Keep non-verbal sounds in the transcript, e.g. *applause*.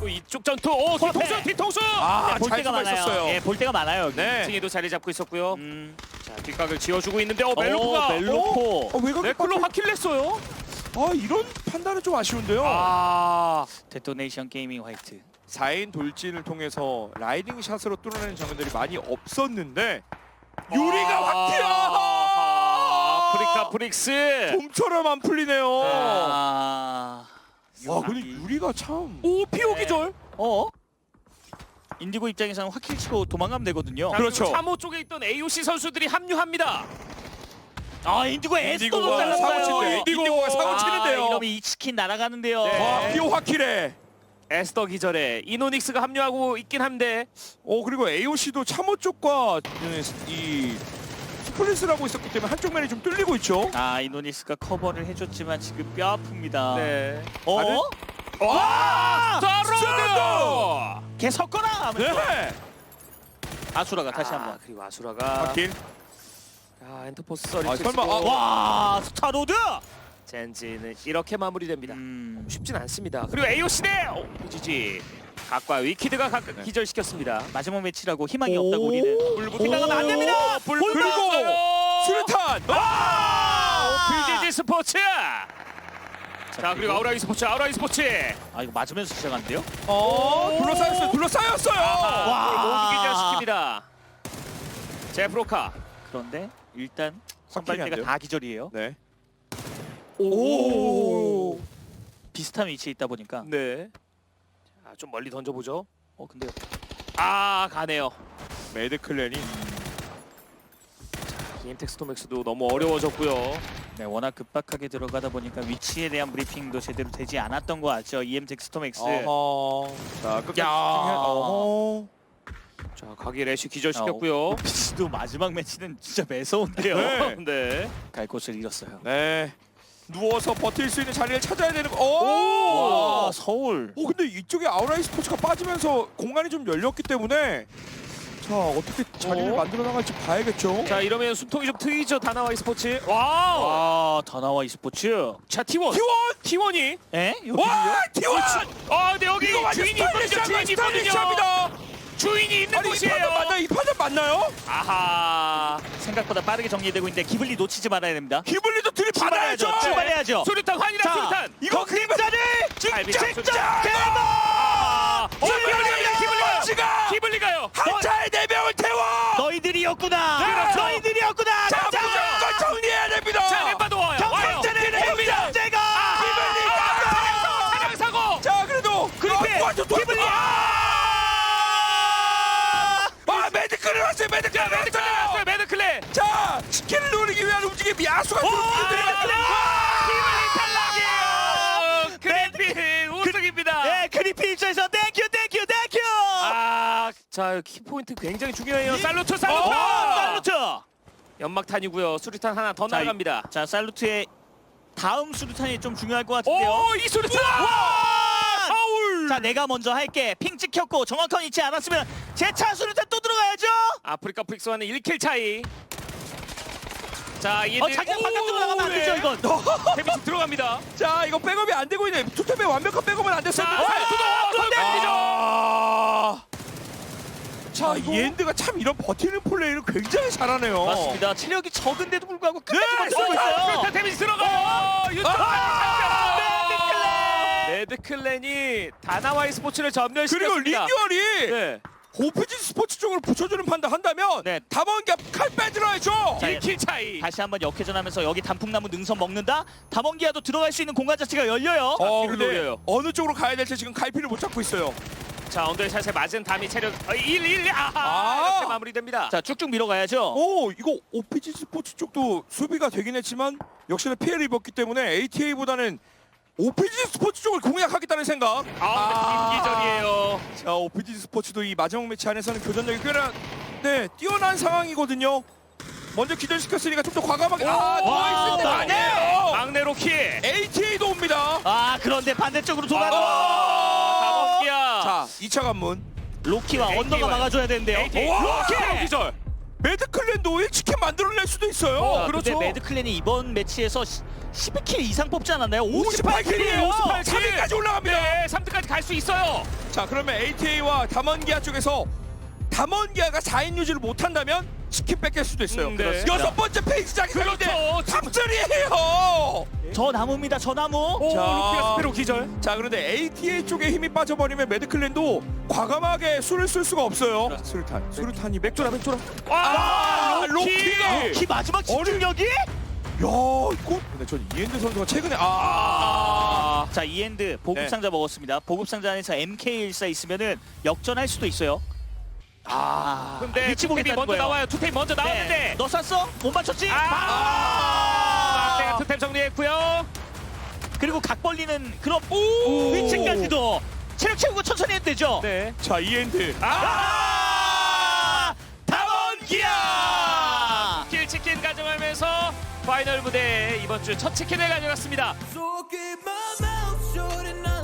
또 이쪽 전투. 오 뒤통수 뒤통수. 아, 네, 볼잘 때가 많아요. 있었어요. 예, 볼 때가 많아요. 여기. 네. 승희도 자리 잡고 있었고요. 음. 자 뒷각을 지어주고 있는데 어 오, 멜로코가 멜로코. 어, 왜 그렇게 네클로 빠져- 확킬 냈어요. 아, 이런 판단은 좀 아쉬운데요. 아 데토네이션 게이밍 화이트. 4인 돌진을 통해서 라이딩 샷으로 뚫어내는 장면들이 많이 없었는데 유리가 확 튀어! 아, 아프리카 브릭스. 좀처럼 안 풀리네요. 아. 와, 근데 유리. 유리가 참 오 피오 네. 기절. 어? 인디고 입장에서는 확킬 치고 도망가면 되거든요. 자, 그렇죠. 3호 쪽에 있던 AOC 선수들이 합류합니다. 아 인디고 에스도 인디고가 사고 잘랐어요. 치는데 인디고가 사고 아, 치는데요. 이러면 이 치킨 날아가는데요. 네. 와, 피오 확킬해. 에스더 기절에 이노닉스가 합류하고 있긴 한데 어 그리고 AOC도 참호 쪽과 이 스플릿을 하고 있었기 때문에 한쪽 면이 좀 뚫리고 있죠. 아 이노니스가 커버를 해줬지만 지금 뼈 아픕니다. 네. 어? 와! 스타로드! 걔 하면서 네. 아수라가 다시 아, 한번. 그리고 아수라가 확킬. 아, 엔터포스 서리 아, 설마, 아, 와 스타로드. 젠지는 이렇게 마무리됩니다. 음. 쉽진 않습니다. 그리고 AOC 대 OGG 각과 위키드가 각 네. 기절시켰습니다. 마지막 매치라고 희망이 오. 없다고 우리는. 불 빗나가면 안 됩니다. 불 그리고 붙었어요. 수류탄. 아! OPGG 스포츠. 자 그리고 아우라이 스포츠 아우라이 스포츠 아 이거 맞으면서 시작한대요? 어 둘러싸였어요. 둘러싸였어요. 와 모두 기절시킵니다. 제프로카 그런데 일단 안 선발대가 돼요? 다 기절이에요. 네. 오. 비슷한 위치에 있다 보니까. 네. 자, 좀 멀리 던져보죠. 어 근데 아 가네요. 매드 클랜이 인텍스 토맥스도 너무 어려워졌고요. 네, 워낙 급박하게 들어가다 보니까 위치에 대한 브리핑도 제대로 되지 않았던 거 같죠. EM 텍스토맥스. 어허. 자 끝까지 야. 집중해. 어허. 자 가기 래쉬 기절시켰고요. *laughs* 피치도 마지막 매치는 진짜 매서운데요. 네. 네. *laughs* 갈 곳을 잃었어요. 네. 누워서 버틸 수 있는 자리를 찾아야 되는 거. 와 오! 서울. 오 근데 이쪽에 아우라이 스포츠가 빠지면서 공간이 좀 열렸기 때문에 자 어떻게 자리를 어? 만들어 나갈지 봐야겠죠. 자 이러면 숨통이 좀 트이죠 다나와 스포츠. 와우. 아 다나와 e스포츠. 자 T1. T1! T1이. 에? 여기 와 T1! 아 근데 여기 이거 완전 주인이 있거든요. 스타일리시한 주인이 있거든요. 스타일리시합니다. 주인이 있는 아니 이 곳이에요. 판단 맞나요? 이 판단 맞나요? 아하. 생각보다 빠르게 정리되고 있는데 기블리 놓치지 말아야 됩니다. 기블리도 들이 받아야죠. 출발해야죠. 수류탄 환이랑 자, 수류탄. 이거 그림자를 갈비장 직접. 대박! 아. 어 기블리가요. 기블리가요. 지가 기블리가요. 한 차에 네 명을 태워. 너희들이었구나. 그렇죠. 너희들이었구나. 자 가자. 무조건 정리해야 됩니다. 자 멤버도 와요. 와요. 경쟁자는 기블리가! 사냥 사고. 자 그래도 그리핀! 기블리! 아 매드클을 왔어요. 매드클 매드클레 왔어요. 매드클레. 자 치킨을 노리기 위한 움직임 야수가 탈락이에요. 그래픽 우승입니다. 네, 그리피 입장에서 땡큐 땡큐 땡큐. 아, 자 키포인트 굉장히 중요해요. 살루트 어, 살루트. 살루트. 연막탄이고요. 수류탄 하나 더 자, 나갑니다. 자, 살루트의 다음 수류탄이 좀 중요할 것 같은데요. 오, 이 수류탄. 와! 파울. 자, 내가 먼저 할게. 핑 찍혔고 정확한 위치 않았으면 제 차 수류탄 또 들어가야죠. 아프리카 프릭스와는 1킬 차이. 자, 얘들 어, 자기가 바깥으로 나가면 안 되죠, 이건. 데미지 들어갑니다. *laughs* 자 이거 백업이 안 되고 있네. 투템의 완벽한 백업은 안 자, 됐었는데. 살루트도 그런데! 데미죠. 아. 자, 이거- 이엔드가 참 이런 버티는 플레이를 굉장히 잘하네요. 맞습니다. 체력이 적은데도 불구하고 끝까지 네, 버티고 있어요. 수류탄 데미지 들어가요. 유턴. 아! 레드클랜이 다나와이 스포츠를 전멸시켰습니다. 그리고 리뉴얼이 네. 오피지 스포츠 쪽으로 붙여주는 판단 한다면 네. 담원기압 칼 빼들어야죠. 자, 1킬 차이. 다시 한번 역회전하면서 여기 단풍나무 능선 먹는다. 담원기아도 들어갈 수 있는 공간 자체가 열려요. 어, 뒤를 근데. 어느 쪽으로 가야 될지 지금 갈피를 못 잡고 있어요. 자, 언더샷에 맞은 담이 체력 어, 1 1 아하. 아. 이렇게 마무리됩니다. 자, 쭉쭉 밀어가야죠. 오, 이거 오피지 스포츠 쪽도 수비가 되긴 했지만 역시나 피해를 입었기 때문에 ATA보다는 오피지 스포츠 쪽을 공략하겠다는 생각. 아, 김기전이에요. 자, 오피지 스포츠도 이 마지막 매치 안에서는 교전력이 꽤나 네 뛰어난 상황이거든요. 먼저 기절시켰으니까 좀 더 과감하게 아, 와, 누워있을 때가 막내! 아니에요. 막내 로 키. ATA도 옵니다. 아, 그런데 반대쪽으로 돌아가. 아. 자, 2차 관문. 로키와 AT 언더가. 막아줘야 되는데요. AT. 오, 로키 로키! 기절. 매드클랜도 1치킨 만들어낼 수도 있어요. 어, 아, 그렇죠. 근데 매드클랜이 이번 매치에서 12킬 이상 뽑지 않았나요? 58킬이에요. 58킬. 3위까지 올라갑니다. 네, 3등까지 갈 수 있어요. 자 그러면 ATA와 담원기아 쪽에서 담원기아가 4인 유지를 못한다면 치킨 뺏길 수도 있어요. 음, 네. 여섯 번째 페이지 장이 그렇죠. 가는데 탑절이에요. 저 나무입니다. 저 나무. 오, 자. 루피아 스페로 기절. 자 그런데 ATA 쪽에 힘이 빠져버리면 매드클랜도 과감하게 술을 쓸 수가 없어요. 수류탄, 수류탄이 맥주라 맥주라. 아, 아, 로키가! 키 마지막 집중력이? 야 이거 근데 전 이엔드 선수가 최근에 아, 자 이엔드 보급 네. 상자 먹었습니다. 보급 상자 안에서 MK14 있으면은 역전할 수도 있어요. 아, 근데 위치 투테이 보겠다는 먼저 거예요. 나와요. 투테이 먼저 나왔는데. 네. 너 쐈어? 못 맞췄지? 아, 아! 그리고 각 벌리는 그런 오! 위치까지도 체력 채우고 천천히 해도 되죠. 네. 자 이엔드. 아! 다원기야! 킬 치킨 가져가면서 파이널 무대 이번 주 첫 치킨을 가져갔습니다. So keep my mouth shut and I